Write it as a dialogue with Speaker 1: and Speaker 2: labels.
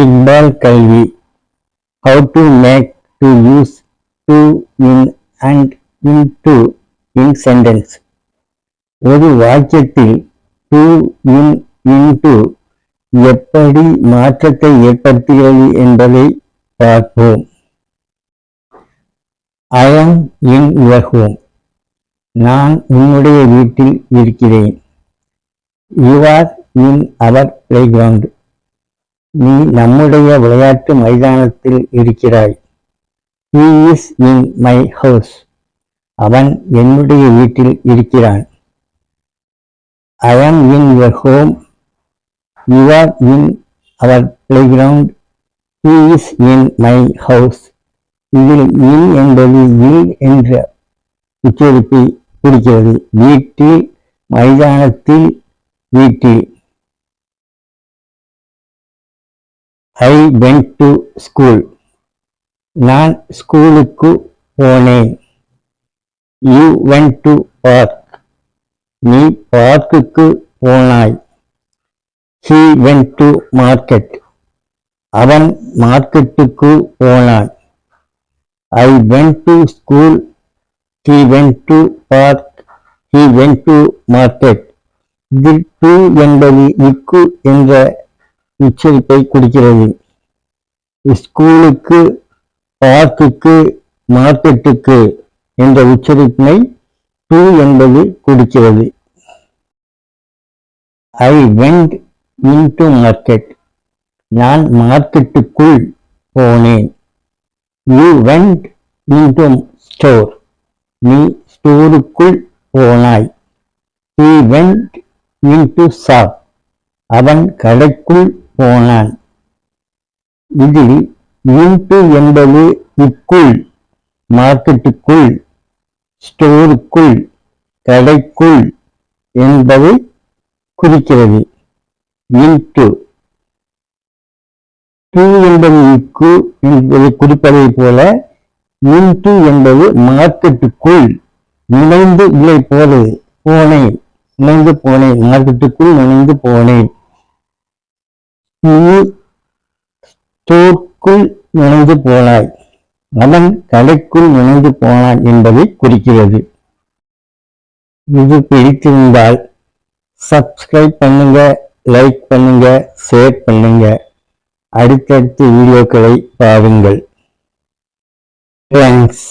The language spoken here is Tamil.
Speaker 1: இக்பால் கல்வி. How to make to use to in and in to in sentence ஒரு வாக்கியத்தில் டு இன் இன் டு எப்படி மாற்றத்தை ஏற்படுத்துகிறது என்பதை பார்ப்போம். ஐ ஆம் இன் யுவர் ஹோம் நான் உன்னுடைய வீட்டில் இருக்கிறேன். You are in our playground நீ நம்முடைய விளையாட்டு மைதானத்தில் இருக்கிறாய். He is in my house அவன் என்னுடைய வீட்டில் இருக்கிறான். I am in your home you are in our playground he is in my house இதில் இன் என்பது இல் என்ற உச்சரிப்பை குறிக்கிறது வீட்டில் மைதானத்தில் வீட்டில். ஐ வென்ட் டு ஸ்கூல் நான் ஸ்கூலுக்கு போனேன். யூ வென்ட் டு பார்க் நீ பார்க்குக்கு போனாய். ஹீ வென்ட் டு மார்க்கெட் அவன் மார்க்கெட்டுக்கு போனான். I went to school he went to park he went to market இதில் டு என்பது இக்கு என்ற உச்சரிப்பை குறிக்கிறது ஸ்கூலுக்கு பார்க்குக்கு மார்க்கெட்டுக்கு என்ற உச்சரிப்பினை டு என்பது குறிக்கிறது ஐ வெண்ட் இன்டு மார்க்கெட் நான் மார்க்கெட்டுக்குள் போனேன். யூ வெண்ட் இன்டு ஸ்டோர் நீ ஸ்டோருக்குள் போனாய். ஹி வெண்ட் இன்டு ஷாப் அவன் கடைக்குள் போனான் இதில் இன்ட்டு என்பது இக்குள் மார்க்கெட்டுக்குள் ஸ்டோருக்குள் கடைக்குள் என்பதை குறிக்கிறது. இன்ட்டு டூ என்பது இக்கு என்பதை குறிப்பதை போல இன்ட்டு என்பது மார்க்கெட்டுக்குள் நுழைந்து இல்லை போறது போனேன் நுழைந்து போனேன் மார்க்கெட்டுக்குள் நுழைந்து போனேன். நீ தோற்குள் நுழைந்து போனாய். அவன் கடைக்குள் நுழைந்து போனான் என்பதை குறிக்கிறது. இது பிடித்திருந்தால் சப்ஸ்கிரைப் பண்ணுங்க லைக் பண்ணுங்க ஷேர் பண்ணுங்க. அடுத்தடுத்த வீடியோக்களை பாருங்கள். தேங்க்ஸ்